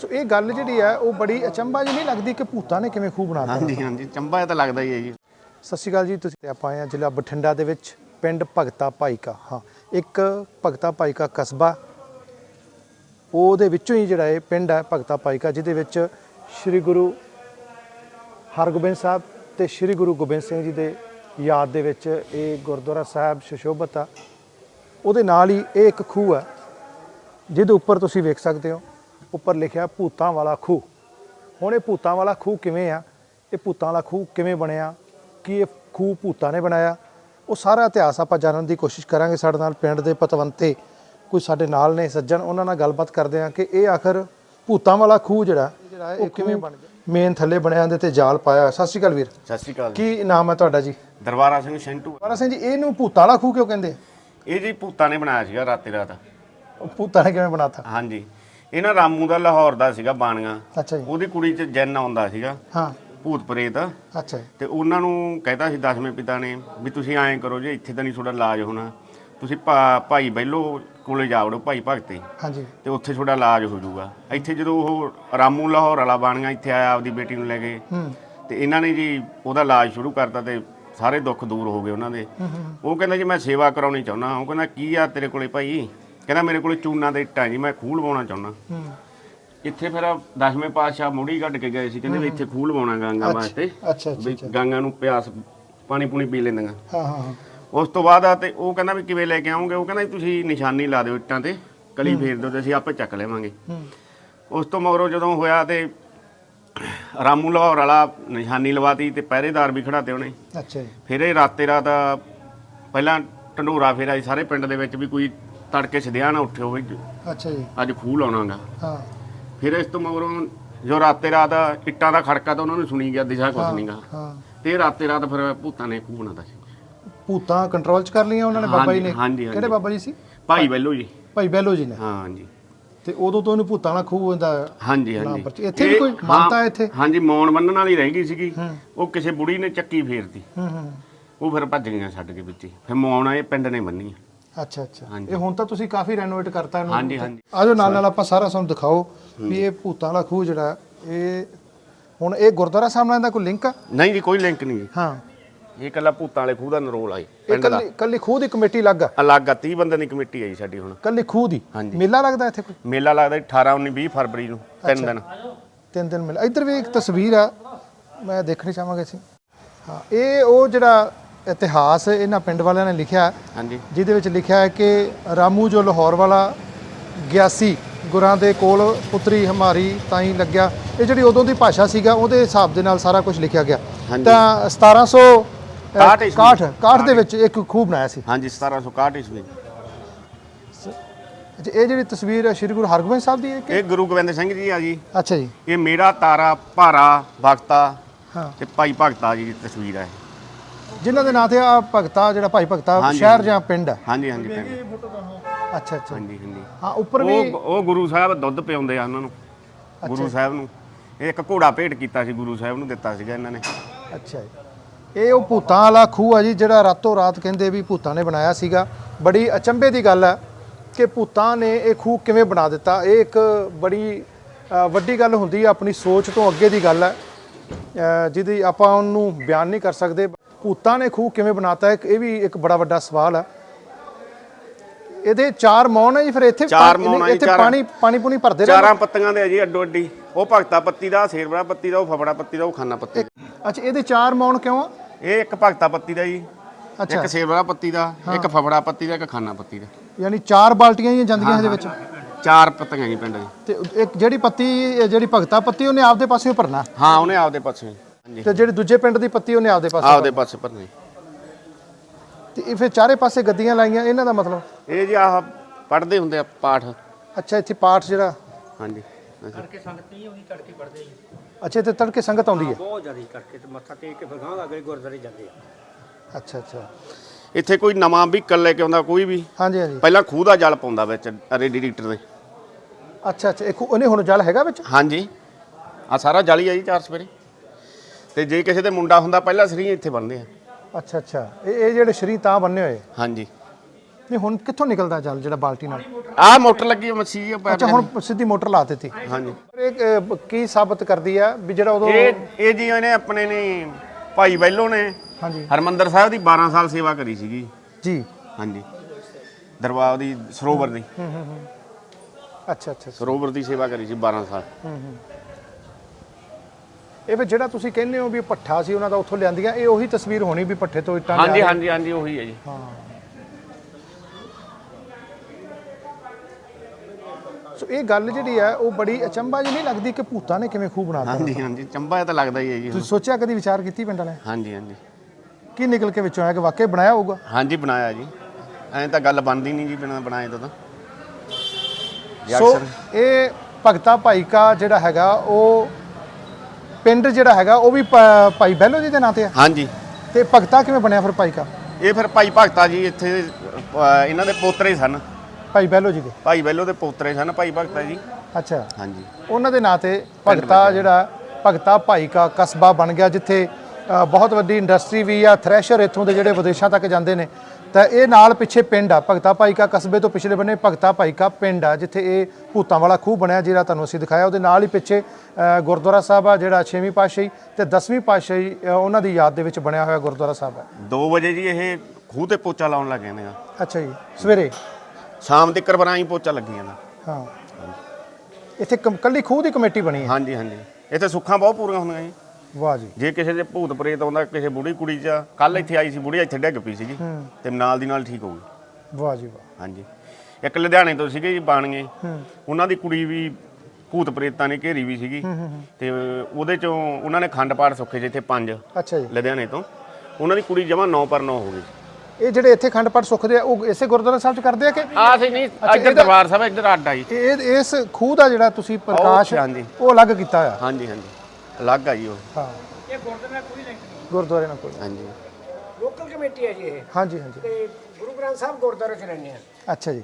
ਸੋ ਇਹ ਗੱਲ ਜਿਹੜੀ ਹੈ ਉਹ ਬੜੀ ਅਚੰਭਾ ਜਿਹੀ ਨਹੀਂ ਲੱਗਦੀ ਕਿ ਭੂਤਾਂ ਨੇ ਕਿਵੇਂ ਖੂਹ ਬਣਾਤਾ ਹਾਂਜੀ ਹਾਂਜੀ ਚੰਬਾ ਇਹ ਤਾਂ ਲੱਗਦਾ ਹੀ ਹੈ ਜੀ। ਸਤਿ ਸ਼੍ਰੀ ਅਕਾਲ ਜੀ ਤੁਸੀਂ ਤੇ ਆਪਾਂ ਆਏ ਹਾਂ ਜ਼ਿਲ੍ਹਾ ਬਠਿੰਡਾ ਦੇ ਵਿੱਚ ਪਿੰਡ ਭਗਤਾ ਭਾਈਕਾ। ਹਾਂ ਇੱਕ ਭਗਤਾ ਭਾਈਕਾ ਕਸਬਾ। ਉਹਦੇ ਵਿੱਚੋਂ ਹੀ ਜਿਹੜਾ ਇਹ ਪਿੰਡ ਹੈ ਭਗਤਾ ਭਾਈਕਾ ਜਿਹਦੇ ਵਿੱਚ ਸ੍ਰੀ ਗੁਰੂ ਹਰਗੋਬਿੰਦ ਸਾਹਿਬ ਤੇ ਸ੍ਰੀ ਗੁਰੂ ਗੋਬਿੰਦ ਸਿੰਘ ਜੀ ਦੇ ਯਾਦ ਦੇ ਵਿੱਚ ਇਹ ਗੁਰਦੁਆਰਾ ਸਾਹਿਬ ਸੁਸ਼ੋਭਤ ਆ। ਉਹਦੇ ਨਾਲ ਹੀ ਇਹ ਇੱਕ ਖੂਹ ਹੈ ਜਿਹਦੇ ਉੱਪਰ ਤੁਸੀਂ ਵੇਖ ਸਕਦੇ ਹੋ। ਉੱਪਰ ਲਿਖਿਆ ਭੂਤਾਂ ਵਾਲਾ ਖੂਹ। ਹੁਣ ਇਹ ਭੂਤਾਂ ਵਾਲਾ ਖੂਹ ਕਿਵੇਂ ਆ? ਇਹ ਭੂਤਾਂ ਵਾਲਾ ਖੂਹ ਕਿਵੇਂ ਬਣਿਆ? ਕੀ ਇਹ ਖੂਹ ਭੂਤਾਂ ਨੇ ਬਣਾਇਆ? ਉਹ ਸਾਰਾ ਇਤਿਹਾਸ ਆਪਾਂ ਜਾਣਨ ਦੀ ਕੋਸ਼ਿਸ਼ ਕਰਾਂਗੇ ਸਾਡੇ ਨਾਲ ਪਿੰਡ ਦੇ ਪਤਵੰਤੇ। ਕੋਈ ਸਾਡੇ ਨਾਲ ਨੇ ਸੱਜਣ ਉਹਨਾਂ ਨਾਲ ਗੱਲਬਾਤ ਕਰਦੇ ਆ ਕਿ ਇਹ ਆਖਰ ਭੂਤਾਂ ਵਾਲਾ ਖੂਹ ਜਿਹੜਾ ਇਹ ਕਿਵੇਂ ਬਣ ਗਿਆ? ਮੇਨ ਥੱਲੇ ਬਣਿਆ ਇਹਦੇ ਤੇ ਜਾਲ ਪਾਇਆ। ਸਤਿ ਸ਼੍ਰੀ ਅਕਾਲ ਵੀਰ। ਸਤਿ ਸ਼੍ਰੀ ਅਕਾਲ ਕੀ ਨਾਮ ਹੈ ਤੁਹਾਡਾ ਜੀ? ਦਰਬਾਰਾ ਸਿੰਘ ਸ਼ੈਂਟੂ। ਵਾਲਾ ਸਿੰਘ ਜੀ ਇਹਨੂੰ ਭੂਤਾਂ ਵਾਲਾ ਖੂਹ ਕਿਉਂ ਕਹਿੰਦੇ? ਇਹ ਜੀ ਭੂਤਾਂ ਨੇ ਬਣਾਇਆ ਸੀਗਾ ਰਾਤੇ ਰਾਤ। ਉਹ ਭੂਤਾਂ ਨੇ ਕਿਵੇਂ ਬਣਾਤਾ? ਹਾਂਜੀ। ਇਹ ਨਾ ਰਾਮੂ ਦਾ ਲਾਹੌਰ ਦਾ ਸੀਗਾ ਬਾਣੀਆਂ। ਅੱਛਾ ਜੀ। ਉਹਦੀ ਕੁੜੀ ਚ ਜੈਨ ਆਉਂਦਾ ਸੀਗਾ। ਹਾਂ। ਭੂਤ ਪ੍ਰੇਤ। ਅੱਛਾ ਜੀ। ਤੇ ਉਹਨਾਂ ਨੂੰ ਕਹਿੰਦਾ ਸੀ ਦਸਵੇਂ ਪਿਤਾ ਨੇ ਵੀ ਤੁਸੀਂ ਐਂ ਕਰੋ ਜੇ ਇੱਥੇ ਤਾਂ ਨਹੀਂ ਤੁਹਾਡਾ ਇਲਾਜ ਹੋਣਾ। ਤੁਸੀਂ ਭਾ- ਭਾਈ ਬੈਲੋ ਕੋਲੇ ਜਾ ਵੜੋ ਭਾਈ ਭਗਤੇ ਹਾਂਜੀ। ਤੇ ਉੱਥੇ ਤੁਹਾਡਾ ਇਲਾਜ ਹੋ ਜਾਊਗਾ। ਇੱਥੇ ਜਦੋਂ ਉਹ ਰਾਮੂ ਲਾਹੌਰ ਵਾਲਾ ਬਾਣੀਆਂ ਇੱਥੇ ਆਇਆ ਆਪਦੀ ਬੇਟੀ ਨੂੰ ਲੈ ਕੇ। ਹੂੰ। ਤੇ ਇਹਨਾਂ ਨੇ ਜੀ ਉਹਦਾ ਇਲਾਜ ਸ਼ੁਰੂ ਕਰਤਾ ਤੇ ਸਾਰੇ ਦੁੱਖ ਦੂਰ ਹੋ ਗਏ ਉਹਨਾਂ ਦੇ। ਉਹ ਕਹਿੰਦਾ ਜੀ ਮੈਂ ਸੇਵਾ ਕਰਾਉਣੀ ਚਾਹੁੰਦਾ। ਉਹ ਕਹਿੰਦਾ ਕੀ ਆ ਤੇਰੇ ਕੋਲੇ ਭਾਈ? ਕਹਿੰਦਾ ਮੇਰੇ ਕੋਲੇ ਚੂਨਾ ਦੇ ਇੱਟਾਂ ਜੀ ਮੈਂ ਖੂਹ ਲਵਾਉਣਾ ਚਾਹੁੰਦਾ। ਹੂੰ। ਇੱਥੇ ਫਿਰ ਦਸਵੇਂ ਪਾਤਸ਼ਾਹ ਮੁੜੀ ਕੱਢ ਕੇ ਗਏ ਸੀ ਕਹਿੰਦੇ ਵੀ ਇੱਥੇ ਖੂਹ ਲਵਾਉਣਾ ਗਾਂਗਾ ਵਾਸਤੇ ਅੱਛਾ ਅੱਛਾ ਵੀ ਗਾਂਗਾ ਨੂੰ ਪਿਆਸ ਪਾਣੀ ਪੂਣੀ ਪੀ ਲੈਂਦੀਆਂ। ਹਾਂ ਹਾਂ ਹਾਂ। ਉਸ ਤੋਂ ਬਾਅਦ ਆ ਤੇ ਉਹ ਕਹਿੰਦਾ ਵੀ ਕਿਵੇਂ ਲੈ ਕੇ ਆਉਂਗੇ ਉਹ ਕਹਿੰਦਾ ਤੁਸੀਂ ਨਿਸ਼ਾਨੀ ਲਾ ਦਿਓ ਇੱਟਾਂ ਤੇ ਕਲੀ ਫੇਰ ਦਿਓ ਤੇ ਅਸੀਂ ਆਪੇ ਚੱਕ ਲਵਾਂਗੇ। ਹੂੰ। ਉਸ ਤੋਂ ਮਗਰੋਂ ਜਦੋਂ ਹੋਇਆ ਤੇ ਰਾਮੂ ਲਾਹੌਰ ਵਾਲਾ ਨਿਸ਼ਾਨੀ ਲਵਾਤੀ ਤੇ ਪਹਿਰੇਦਾਰ ਵੀ ਖੜਾਤੇ ਉਹਨੇ। ਅੱਛਾ ਜੀ। ਫਿਰ ਇਹ ਰਾਤੇ ਰਾਤ ਪਹਿਲਾਂ ਢੰਡੋਰਾ ਫੇਰਾ ਸਾਰੇ ਪਿੰਡ ਦੇ ਵਿੱਚ ਵੀ ਕੋਈ ਤੜਕੇ ਸਦਿਆ ਨਾ ਉੱਠਿਓ ਵੀ ਅੱਛਾ ਜੀ। ਅੱਜ ਖੂਹ ਲਾਉਣਾਗਾ। ਹਾਂ। ਫਿਰ ਇਸ ਤੋਂ ਮਗਰੋਂ ਜੋ ਰਾਤੇ ਰਾਤ ਇੱਟਾਂ ਦਾ ਖੜਕਾ ਤਾਂ ਉਹਨਾਂ ਨੂੰ ਸੁਣੀ ਗਿਆ ਦਿਸ਼ਾ ਕੁਛ ਨਹੀਂਗਾ ਹਾਂ। ਤੇ ਰਾਤੇ ਰਾਤ ਫਿਰ ਭੂਤਾਂ ਨੇ ਖੂਹ ਬਣਾਤਾ ਸੀ। ਭੂਤਾਂ ਕੰਟਰੋਲ ਚ ਕਰ ਲਈਆਂ ਉਹਨਾਂ ਨੇ ਬਾਬਾ ਜੀ ਨੇ? ਹਾਂਜੀ, ਹਾਂਜੀ, ਕਿਹੜੇ ਬਾਬਾ ਜੀ ਸੀ? ਭਾਈ ਬੈਲੋ ਜੀ। ਭਾਈ ਬੈਲੋ ਜੀ ਨੇ? ਹਾਂਜੀ। ਤੇ ਉਦੋਂ ਤੋਂ ਇਹਨੂੰ ਭੂਤਾਂ ਵਾਲਾ ਖੂਹ ਦਾ ਹਾਂਜੀ ਨਾਮ ਹਾਂਜੀ ਪਰਚ- ਇੱਥੇ ਵੀ ਇਹ- ਕੋਈ ਹਾਂ, ਮਾਨਤਾ ਹੈ ਇੱਥੇ? ਹਾਂਜੀ ਮੌਣ ਬੰਨਣ ਵਾਲੀ ਰਹਿ ਗਈ ਸੀਗੀ। ਉਹ ਕਿਸੇ ਬੁੜੀ ਨੇ ਚੱਕੀ ਫੇਰਤੀ। ਹੂੰ ਹੂੰ। ਉਹ ਫਿਰ ਭੱਜ ਗਈਆਂ ਛੱਡ ਕੇ ਵਿੱਚ ਹੀ। ਫਿਰ ਮੌਣ ਇਹ ਪਿੰਡ ਨੇ ਬੰਨੀ ਅੱਛਾ ਅੱਛਾ। ਹਾਂਜੀ। ਇਹ ਹੁਣ ਤਾਂ ਤੁਸੀਂ ਕਾਫੀ ਰੈਨੋਵੇਟ ਕਰਤਾ ਇਹਨੂੰ। ਹਾਂਜੀ, ਹਾਂਜੀ। ਆਜੋ ਨਾਲ ਨਾਲ ਆਪਾਂ ਸਾਰਾ ਤੁਹਾਨੂੰ ਦਿਖਾਓ ਵੀ ਇਹ ਭੂਤਾਂ ਵਾਲਾ ਖੂਹ ਜਿਹੜਾ ਇਹ ਹੁਣ ਇਹ ਗੁਰਦੁਆਰਾ ਸਾਹਿਬ ਨਾਲ ਇਹਦਾ ਕੋਈ ਲਿੰਕ ਆ? ਨਹੀਂ ਜੀ ਕੋਈ ਲਿੰਕ ਨਹੀਂ ਜੀ। ਹਾਂ। ਇਹ ਕੱਲਾ ਭੂਤਾਂ ਵਾਲੇ ਖੂਹ ਦਾ ਨਰੋਲ ਇਹ ਪਿੰਡ ਦਾ। ਕੱਲੀ ਕੱਲੀ ਖੂਹ ਦੀ ਕਮੇਟੀ ਲੱਗ ਆ? ਅਲੱਗ ਆ 30 ਬੰਦੇ ਦੀ ਕਮੇਟੀ ਆਈ ਸਾਡੀ ਹੁਣ। ਕੱਲੀ ਖੂਹ ਦੀ? ਹਾਂਜੀ। ਮੇਲਾ ਲੱਗਦਾ ਇੱਥੇ ਕੋਈ? ਮੇਲਾ ਲੱਗਦਾ ਜੀ 18 19 20 ਫਰਵਰੀ ਨੂੰ ਤਿੰਨ ਦਿਨ। ਤਿੰਨ ਦਿਨ ਮੇਲਾ। ਇੱਧਰ ਵੀ ਇੱਕ ਤਸਵੀਰ ਆ ਮੈਂ ਦੇਖਣੀ ਚਾਹਾਂਗੇ ਸੀ ਹਾਂ ਇਹ ਉਹ ਜਿਹੜਾ ਇਤਿਹਾਸ ਇਹਨਾਂ ਪਿੰਡ ਵਾਲਿਆਂ ਨੇ ਲਿਖਿਆ ਹਾਂਜੀ। ਜਿਹਦੇ ਵਿੱਚ ਲਿਖਿਆ ਹੈ ਕਿ ਰਾਮੂ ਜੋ ਲਾਹੌਰ ਵਾਲਾ ਗਿਆ ਸੀ ਗੁਰਾਂ ਦੇ ਕੋਲ ਪੁੱਤਰੀ ਹਮਾਰੀ ਤਾਈ ਲੱਗਿਆ। ਇਹ ਜਿਹੜੀ ਉਦੋਂ ਦੀ ਭਾਸ਼ਾ ਸੀਗਾ ਉਹਦੇ ਹਿਸਾਬ ਦੇ ਨਾਲ ਸਾਰਾ ਕੁਝ ਲਿਖਿਆ ਗਿਆ। ਤਾਂ 1700 61 ਈਸਵੀ। 61 61 ਦੇ ਵਿੱਚ ਇੱਕ ਖੂਬ ਬਣਾਇਆ ਸੀ। ਹਾਂਜੀ 1761 ਈਸਵੀ। ਅੱਛਾ, ਇਹ ਜਿਹੜੀ ਤਸਵੀਰ ਹੈ ਸ਼੍ਰੀ ਗੁਰੂ ਹਰਗੋਬਿੰਦ ਸਾਹਿਬ ਦੀ ਹੈ ਕਿ ਇਹ ਗੁਰੂ ਗੋਬਿੰਦ ਸਿੰਘ ਜੀ ਆ ਜੀ। ਅੱਛਾ ਜੀ। ਇਹ ਮੇਰਾ ਤਾਰਾ ਭਾਰਾ ਭਗਤਾ ਹਾਂ। ਤੇ ਭਾਈ ਭਗਤਾ ਜੀ ਦੀ ਤਸਵੀਰ ਹੈ। ਜਿਨ੍ਹਾਂ ਦੇ ਨਾਂ ਤੇ ਆ ਭਗਤਾ ਜਿਹੜਾ ਭਾਈ ਭਗਤਾ ਹਾਂਜੀ, ਸ਼ਹਿਰ ਹਾਂਜੀ। ਜਾਂ ਪਿੰਡ? ਹੈ ਹਾਂਜੀ ਹਾਂਜੀ ਪਿੰਡ। ਅੱਛਾ ਅੱਛਾ। ਹਾਂਜੀ ਹਾਂਜੀ। ਹਾਂ ਉੱਪਰ ਵੀ ਉਹ ਉਹ ਗੁਰੂ ਸਾਹਿਬ ਦੁੱਧ ਪਿਆਉਂਦੇ ਆ ਉਹਨਾਂ ਨੂੰ। ਗੁਰੂ ਸਾਹਿਬ ਨੂੰ। ਇਹ ਇੱਕ ਘੋੜਾ ਭੇਟ ਕੀਤਾ ਸੀ ਗੁਰੂ ਸਾਹਿਬ ਨੂੰ ਦਿੱਤਾ ਸੀਗਾ ਇਹਨਾਂ ਨੇ। ਅੱਛਾ ਜੀ। ਇਹ ਉਹ ਭੂਤਾਂ ਵਾਲਾ ਖੂਹ ਆ ਜੀ ਜਿਹੜਾ ਰਾਤੋਂ ਰਾਤ ਕਹਿੰਦੇ ਵੀ ਭੂਤਾਂ ਨੇ ਬਣਾਇਆ ਸੀਗਾ। ਬੜੀ ਅਚੰਭੇ ਦੀ ਗੱਲ ਹੈ ਕਿ ਭੂਤਾਂ ਨੇ ਇਹ ਖੂਹ ਕਿਵੇਂ ਬਣਾ ਦਿੱਤਾ। ਇਹ ਇੱਕ ਬੜੀ ਅ, ਵੱਡੀ ਗੱਲ ਹੁੰਦੀ ਹੈ ਆਪਣੀ ਸੋਚ ਤੋਂ ਅੱਗੇ ਦੀ ਗੱਲ ਹੈ ਅ, ਜਿਹਦੀ ਆਪਾਂ ਉਹਨੂੰ ਬਿਆਨ ਨਹੀਂ ਕਰ ਸਕਦੇ। ਭੂਤਾਂ ਨੇ ਖੂਹ ਕਿਵੇਂ ਬਣਾਤਾ ਹੈ ਇਹ ਵੀ ਇੱਕ ਬੜਾ ਵੱਡਾ ਸਵਾਲ ਹੈ। ਇਹਦੇ ਚਾਰ ਮੌਣ ਹੈ ਜੀ ਫਿਰ ਇੱਥੇ ਚਾਰ ਆ ਜੀ, ਇੱਥੇ। ਪਾਣੀ ਪਾਣੀ ਪੂਣੀ ਭਰਦੇ ਰਹਿੰਦੇ ਚਾਰਾਂ ਪੱਤੀਆਂ ਦੇ ਆ ਜੀ ਅੱਡੋ ਅੱਡੀ। ਉਹ ਭਗਤਾ ਪੱਤੀ ਦਾ ਸੇਰਬੜਾ ਪੱਤੀ ਦਾ ਉਹ ਫਫੜਾ ਪੱਤੀ ਦਾ ਉਹ ਖਾਨਾ ਪੱਤੀ। ਅੱਛਾ ਇਹਦੇ ਚਾਰ ਮੌਣ ਕਿਉਂ ਆ? ਇਹ ਇੱਕ ਭਗਤਾ ਪੱਤੀ ਦਾ ਜੀ। ਅੱਛਾ। ਇੱਕ ਸੇਰਬੜਾ ਪੱਤੀ ਦਾ ਇੱਕ ਫਫੜਾ ਪੱਤੀ ਦਾ ਇੱਕ ਖਾਨਾ ਪੱਤੀ ਦਾ। ਯਾਨੀ ਚਾਰ ਬਾਲਟੀਆਂ ਹੀ ਜਾਂਦੀਆਂ ਇਹਦੇ ਵਿੱਚ? ਚਾਰ ਪੱਤੀਆਂ ਜੀ ਪਿੰਡ ਦੀ ਤੇ ਇੱਕ ਜਿਹੜੀ ਪੱਤੀ ਜਿਹੜੀ ਭਗਤਾ ਪੱਤੀ ਉਹਨੇ ਆਪਦੇ ਪਾਸਿਓਂ ਭਰਨਾ? ਹਾਂ ਉਹਨੇ ਆਪਦੇ ਪਾਸੇ ਹਾਂਜੀ ਤੇ ਜਿਹੜੀ ਦੂਜੇ ਪਿੰਡ ਦੀ ਪੱਤੀ ਉਹਨੇ ਆਪਦੇ ਪਾਸੇ ਆਪਦੇ ਪਾਸੇ ਭਰਨੀ। ਤੇ ਇਹ ਫਿਰ ਚਾਰੇ ਪਾਸੇ ਗੱਦੀਆਂ ਲਾਈਆਂ ਇਹਨਾਂ ਦਾ ਮਤਲਬ? ਇਹ ਜੀ ਆਹ ਪੜ੍ਹਦੇ ਹੁੰਦੇ ਆ ਪਾਠ। ਅੱਛਾ ਇੱਥੇ ਪਾਠ ਜਿਹੜਾ? ਹਾਂਜੀ। ਅੱਛਾ। ਅੱਛਾ ਇੱਥੇ ਤੜਕੇ ਸੰਗਤ ਆਉਂਦੀ ਹੈ? ਬਹੁਤ ਜ਼ਿਆਦਾ ਕਰਕੇ ਤੇ ਮੱਥਾ ਟੇਕ ਕੇ ਫਿਰ ਗਾਂਹ ਅਗਲੇ ਗੁਰਦੁਆਰੇ ਜਾਂਦੇ ਆ। ਅੱਛਾ ਅੱਛਾ। ਇੱਥੇ ਕੋਈ ਨਵਾਂ ਵਹੀਕਲ ਲੈ ਕੇ ਆਉਂਦਾ ਕੋਈ ਵੀ? ਹਾਂਜੀ ਹਾਂਜੀ। ਪਹਿਲਾਂ ਖੂਹ ਦਾ ਜਲ ਪਾਉਂਦਾ ਵਿੱਚ ਰੇਡੀਏਟਰ ਦੇ। ਅੱਛਾ ਅੱਛਾ। ਇੱਕ ਉਹਨੇ ਹੁਣ ਜਲ ਹੈਗਾ ਵਿੱਚ? ਹਾਂਜੀ। ਆ ਸਾਰਾ ਜਲ ਹੀ ਆ ਜੀ ਚਾਰ ਸਵੇਰੇ। ਤੇ ਜੇ ਕਿਸੇ ਦੇ ਮੁੰਡਾ ਹੁੰਦਾ ਪਹਿਲਾਂ ਸਰੀ ਇੱਥੇ ਬਣਦੇ ਆ। ਅੱਛਾ ਅੱਛਾ। ਇਹ ਇਹ ਜਿਹੜੇ ਸ਼ਰੀ ਤਾਂ ਬੰਨੇ ਹੋਏ? ਹਾਂਜੀ। ਨਹੀਂ ਹੁਣ ਕਿੱਥੋਂ ਨਿਕਲਦਾ ਜਲ ਜਿਹੜਾ ਬਾਲਟੀ ਨਾਲ? ਆਹ ਮੋਟਰ ਲੱਗੀ ਹੈ ਮੱਛੀ ਆ ਪੈਰ ਅੱਛਾ ਹੁਣ ਸਿੱਧੀ ਮੋਟਰ ਲਾ ਦਿੱਤੀ। ਹਾਂਜੀ। ਇਹ ਅਹ, ਕੀ ਸਾਬਤ ਕਰਦੀ ਆ ਵੀ ਜਿਹੜਾ ਉਦੋਂ ਇਹ ਇਹ ਜੀ ਇਹਨੇ ਆਪਣੇ ਨੇ ਭਾਈ ਬੈਲੋ ਨੇ ਹਾਂਜੀ। ਹਰਮੰਦਰ ਸਾਹਿਬ ਦੀ 12 ਸਾਲ ਸੇਵਾ ਕਰੀ ਸੀਗੀ। ਜੀ। ਹਾਂਜੀ। ਦਰਬਾਰ ਦੀ ਸਰੋਵਰ ਦੀ। ਅੱਛਾ ਅੱਛਾ ਸਰੋਵਰ ਦੀ ਸੇਵਾ ਕਰੀ ਸੀ 12 ਸਾਲ। ਇਹ ਫਿਰ ਜਿਹੜਾ ਤੁਸੀਂ ਕਹਿੰਦੇ ਹੋ ਵੀ ਪੱਠਾ ਸੀ ਉਹਨਾਂ ਦਾ ਉੱਥੋਂ ਲਿਆਂਦੀਆਂ ਇਹ ਉਹੀ ਤਸਵੀਰ ਹੋਣੀ ਵੀ ਪੱਠੇ ਤੋਂ ਇੱਟਾਂ ਹਾਂਜੀ ਲਿਆ ਹਾਂਜੀ ਹਾਂਜੀ ਉਹੀ ਹੈ ਜੀ। ਸੋ ਇਹ ਗੱਲ ਜਿਹੜੀ ਆ ਉਹ ਬੜੀ ਅਚੰਭਾ ਜਿਹੀ ਨਹੀਂ ਲੱਗਦੀ ਕਿ ਭੂਤਾਂ ਨੇ ਕਿਵੇਂ ਖੂਹ ਬਣਾਤਾ ਹਾਂਜੀ ਹਾਂਜੀ ਚੰਬਾ ਇਹ ਤਾਂ ਲੱਗਦਾ ਹੀ ਹੈ ਜੀ ਤੁਸੀਂ ਸੋਚਿਆ ਕਦੀ ਵਿਚਾਰ ਕੀਤੀ ਪਿੰਡ ਵਾਲਿਆਂ ਹਾਂਜੀ ਹਾਂਜੀ। ਕੀ ਨਿਕਲ ਕੇ ਵਿੱਚੋਂ ਆਇਆ ਕਿ ਵਾਕਈ ਬਣਾਇਆ ਹੋਊਗਾ? ਹਾਂਜੀ ਬਣਾਇਆ ਜੀ। ਐਂ ਤਾਂ ਗੱਲ ਬਣਦੀ ਨਹੀਂ ਜੀ ਬਿਨਾਂ ਬਣਾਏ ਤੋਂ ਤਾਂ। ਜੀ ਸੋ ਅਕਸਰ ਇਹ ਭਗਤਾ ਭਾਈ ਕਾ ਜਿਹੜਾ ਹੈਗਾ ਉਹ ਪਿੰਡ ਜਿਹੜਾ ਹੈਗਾ ਉਹ ਵੀ ਪ- ਭਾਈ ਬਹਿਲੋ ਜੀ ਦੇ ਨਾਂ ਤੇ ਆ? ਹਾਂਜੀ। ਤੇ ਭਗਤਾ ਕਿਵੇਂ ਬਣਿਆ ਫਿਰ ਭਾਈ ਕਾ? ਇਹ ਫਿਰ ਭਾਈ ਭਗਤਾ ਜੀ ਇੱਥੇ ਅਹ, ਇਹਨਾਂ ਦੇ ਪੋਤਰੇ ਸਨ। ਭਾਈ ਬਹਿਲੋ ਜੀ ਦੇ? ਭਾਈ ਬੈਲੋ ਦੇ ਪੋਤਰੇ ਸਨ ਭਾਈ ਭਗਤਾ ਜੀ। ਅੱਛਾ। ਹਾਂਜੀ। ਉਹਨਾਂ ਦੇ ਨਾਂ ਤੇ ਭਗਤਾ ਜਿਹੜਾ ਭਗਤਾ ਭਾਈ ਕਾ ਕਸਬਾ ਬਣ ਗਿਆ ਜਿੱਥੇ ਬਹੁਤ ਵੱਡੀ ਇੰਡਸਟਰੀ ਵੀ ਆ ਥ੍ਰੈਸ਼ਰ ਇੱਥੋਂ ਦੇ ਜਿਹੜੇ ਵਿਦੇਸ਼ਾਂ ਤੱਕ ਜਾਂਦੇ ਨੇ। ਤਾਂ ਇਹ ਨਾਲ ਪਿੱਛੇ ਪਿੰਡ ਆ ਭਗਤਾ ਭਾਈ ਕਾ ਕਸਬੇ ਤੋਂ ਪਿਛਲੇ ਬੰਨੇ ਭਗਤਾ ਭਾਈ ਕਾ ਪਿੰਡ ਆ ਜਿੱਥੇ ਇਹ ਭੂਤਾਂ ਵਾਲਾ ਖੂਹ ਬਣਿਆ ਜਿਹੜਾ ਤੁਹਾਨੂੰ ਅਸੀਂ ਦਿਖਾਇਆ। ਉਹਦੇ ਨਾਲ ਹੀ ਪਿੱਛੇ ਗੁਰਦੁਆਰਾ ਸਾਹਿਬ ਆ ਜਿਹੜਾ 6ਵੀਂ ਪਾਤਸ਼ਾਹੀ ਤੇ 10ਵੀਂ ਪਾਤਸ਼ਾਹੀ ਉਹਨਾਂ ਦੀ ਯਾਦ ਦੇ ਵਿੱਚ ਬਣਿਆ ਹੋਇਆ ਗੁਰਦੁਆਰਾ ਸਾਹਿਬ ਹੈ 2 ਵਜੇ ਜੀ ਇਹ ਖੂਹ ਤੇ ਪੋਚਾ ਲਾਉਣ ਲੱਗੇ ਨੇ ਅੱਛਾ ਜੀ ਸਵੇਰੇ? ਸ਼ਾਮ ਤੱਕ ਬਰਾਈ ਪੋਚਾ ਲੱਗੀ ਜਾਂਦਾ ਹਾਂ। ਇੱਥੇ ਕਮ- ਕੱਲੀ ਖੂਹ ਦੀ ਕਮੇਟੀ ਬਣੀ ਹੈ? ਹਾਂਜੀ ਹਾਂਜੀ। ਇੱਥੇ ਸੁੱਖਾਂ ਬਹੁਤ ਪੂਰੀਆਂ ਹੁੰਦੀਆਂ ਜੀ। ਵਾਹ ਜੀ। ਜੇ ਕਿਸੇ ਦੇ ਭੂਤ ਪ੍ਰੇਤ ਆਉਂਦਾ ਕਿਸੇ ਬੁੜੀ ਕੁੜੀ ਚ ਕੱਲ ਇੱਥੇ ਆਈ ਸੀ ਬੁੜੀ ਇੱਥੇ ਡਿੱਗ ਪਈ ਸੀਗੀ ਤੇ ਨਾਲ ਦੀ ਨਾਲ ਠੀਕ ਹੋ ਗਈ। ਵਾਹ ਜੀ ਵਾਹ। ਹਾਂਜੀ। ਇੱਕ ਲੁਧਿਆਣੇ ਤੋਂ ਸੀਗੇ ਜੀ ਬਾਣੀਏ। ਉਹਨਾਂ ਦੀ ਕੁੜੀ ਵੀ ਭੂਤ ਪ੍ਰੇਤਾਂ ਨੇ ਘੇਰੀ ਵੀ ਸੀਗੀ। ਤੇ ਉਹਦੇ ਚੋਂ ਉਹਨਾਂ ਨੇ ਖੰਡ ਪਾਠ ਸੁੱਖੇ ਜਿੱਥੇ ਪੰਜ ਅੱਛਾ ਜੀ। ਲੁਧਿਆਣੇ ਤੋਂ। ਉਹਨਾਂ ਦੀ ਕੁੜੀ ਜਮਾ 9 ਪਰ 9 ਹੋ ਗਈ। ਇਹ ਜਿਹੜੇ ਇੱਥੇ ਖੰਡ ਪਾਠ ਸੁੱਖਦੇ ਆ ਉਹ ਇਸੇ ਗੁਰਦੁਆਰਾ ਸਾਹਿਬ ਚ ਕਰਦੇ ਆ ਕਿ? ਆ ਸੀ ਨਹੀਂ ਇੱਧਰ ਦਰਬਾਰ ਸਾਹਿਬ ਇੱਧਰ ਅੱਡ ਆਈ ਇਹ ਇਸ ਖੂਹ ਦਾ ਜਿਹੜਾ ਤੁਸੀਂ ਪ੍ਰਕਾਸ਼ ਹਾਂਜੀ। ਉਹ ਅਲੱਗ ਕੀਤਾ ਹੋਇਆ। ਹਾਂਜੀ ਹਾਂਜੀ। ਅਲੱਗ ਆ ਜੀ ਉਹ। ਹਾਂ। ਇਹ ਗੁਰਦੁਆਰੇ ਨਾਲ ਕੋਈ ਲਿੰਕ ਨਹੀਂ। ਗੁਰਦੁਆਰੇ ਨਾਲ ਕੋਈ ਹਾਂਜੀ। ਲੋਕਲ ਕਮੇਟੀ ਹੈ ਜੀ ਇਹ। ਹਾਂਜੀ ਹਾਂਜੀ। ਤੇ ਗੁਰੂ ਗ੍ਰੰਥ ਸਾਹਿਬ ਗੁਰਦੁਆਰੇ ਚ ਰਹਿੰਦੇ ਆ। ਅੱਛਾ ਜੀ।